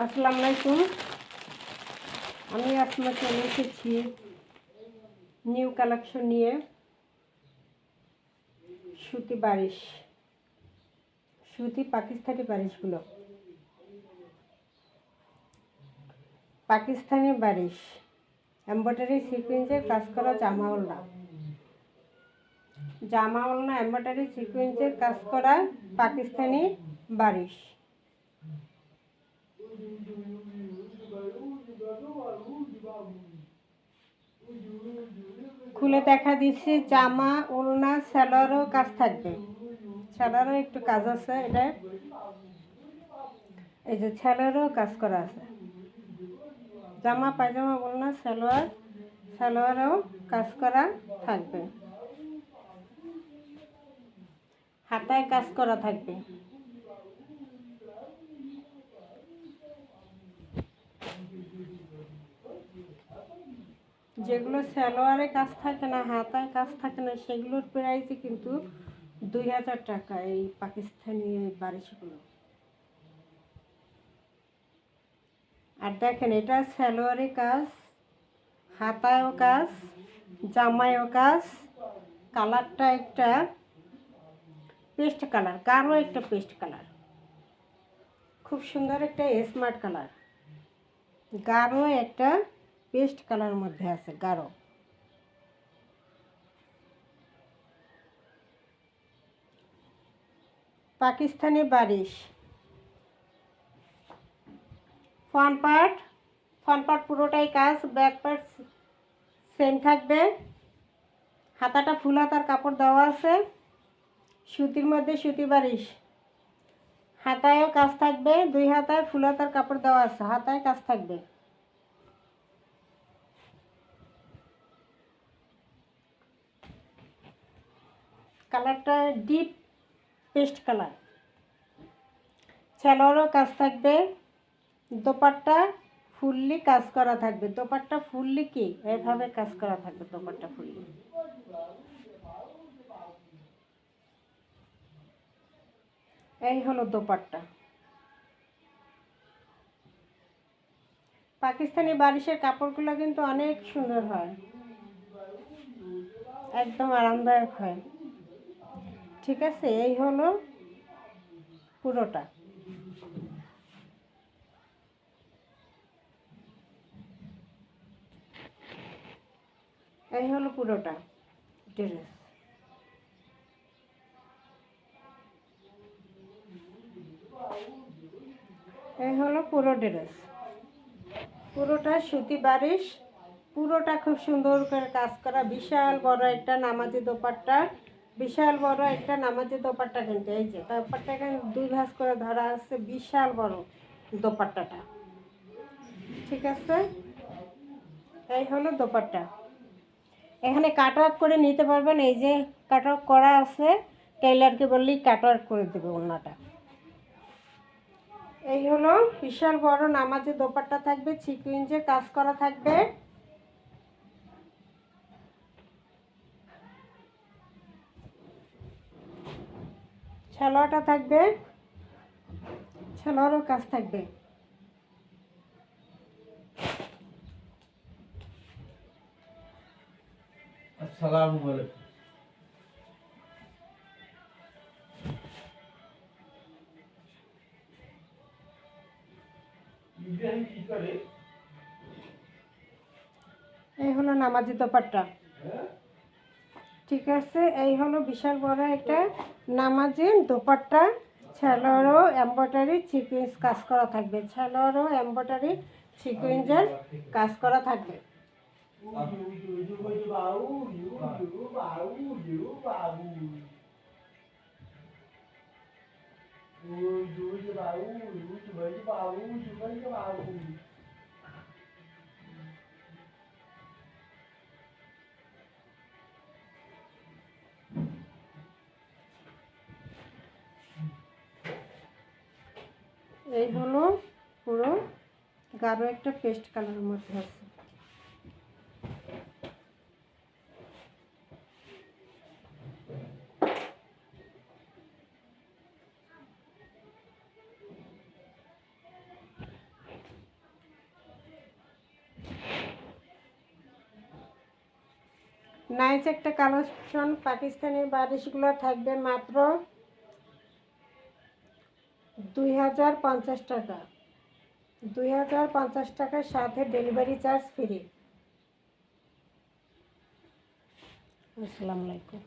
আসসালামু আলাইকুম। আমি আসমা চলে এসেছি নিউ কালেকশন নিয়ে সুতি বারিশ, সুতি পাকিস্তানি বারিশগুলো। পাকিস্তানি বারিশ, এম্ব্রয়ডারি সিকুয়েন্সের কাজ করা জামা ওড়না জামা ওড়না এম্ব্রয়ডারি সিকুয়েন্সের কাজ করা পাকিস্তানি বারিশ। খুলে দেখা দিচ্ছি, জামা ওড়না স্যালোয়ারও কাজ থাকবে। স্যালোয়ারও একটু কাজ আছে, এটা। এই যে স্যালোয়ারও কাজ করা আছে। জামা, পায়জামা ওড়না সালোয়ার সালোয়ারও কাজ করা থাকবে। হাতায় কাজ করা থাকবে। যেগুলো সালোয়ারে কাজ থাকে না, হাতায় কাজ থাকে না, সেগুলোর প্রাইসই কিন্তু দুই হাজার টাকা এই পাকিস্তানি বারিশগুলো আর দেখেন, এটা সালোয়ারে কাজ, হাতায়ও কাজ, জামায়ও কাজ, কালারটা একটা পেস্ট কালার গাঢ় একটা পেস্ট কালার খুব সুন্দর একটা স্মার্ট কালার গাঢ় একটা পেস্ট কালার মধ্যে আছে, গাঢ়। Pakistani Bareeze. Front part front part পুরোটাই কাজ, ব্যাক পার্ট সেম থাকবে। হাতাটা ফুল হাতার কাপড় দেওয়া আছে। সুতির মধ্যে সুতি বারিশ। হাতায়ও কাজ থাকবে, দুই হাতায় ফুল হাতার কাপড় দেওয়া আছে, হাতায় কাজ থাকবে। কালারটা ডিপ পেস্ট কালার। ছেলোয়ারও কাজ থাকবে, দোপাট্টা ফুললি কাজ করা থাকবে। দোপাট্টা ফুললি কি? এভাবে কাজ করা থাকবে, দোপাট্টা ফুললি। এই হলো দোপাট্টা। পাকিস্তানি বারিশের কাপড়গুলো কিন্তু অনেক সুন্দর হয়। একদম আরামদায়ক হয়। ঠিক আছে, এই হলো পুরোটা। এই হলো পুরোটা। ড্রেস এই হলো পুরো ড্রেস। পুরোটা সুতি বারিশ, পুরোটা খুব সুন্দর করে কাজ করা, বিশাল বড় একটা নামাজি দোপাট্টা। বিশাল বড় একটা নামাজি দোপাট্টা কিন্তু, এই যে দোপাট্টা এখানে দুই ভাঁজ করে ধরা আছে বিশাল বড় দোপাট্টাটা। ঠিক আছে? এই হলো দোপাট্টা। এখানে কাট ওয়ার্ক করে নিতে পারবেন, এই যে কাট ওয়ার্ক করা আছে, টেইলারকে বললেই কাট ওয়ার্ক করে দেবে ওনাটা এই হলো বিশাল বড় নামাজে দোপাট্টা থাকবে সিকুইন্সে কাজ করা থাকবে। ছেলোয়াটা থাকবে ছেলোয়ারও কাজ থাকবে। আসসালামু আলাইকুম। এই হলো নামাজি দোপাট্টা। ঠিক আছে, এই হলো বিশাল বড় একটা নামাজি দোপাট্টা ছেলোয়ারও এম্ব্রয়ডারি সিকুয়েন্স কাজ করা থাকবে ছেলোয়ারও এম্ব্রয়ডারি সিকুয়েন্সের কাজ করা থাকবে। এই হলো পুরো গাঢ় একটা পেস্ট কালারের মধ্যে আছে। নাইস একটা কালেকশন পাকিস্তানি বারিশগুলো থাকবে মাত্র দুই হাজার পঞ্চাশ টাকা। দুই হাজার পঞ্চাশ টাকার সাথে ডেলিভারি চার্জ ফ্রি আসসালামু আলাইকুম।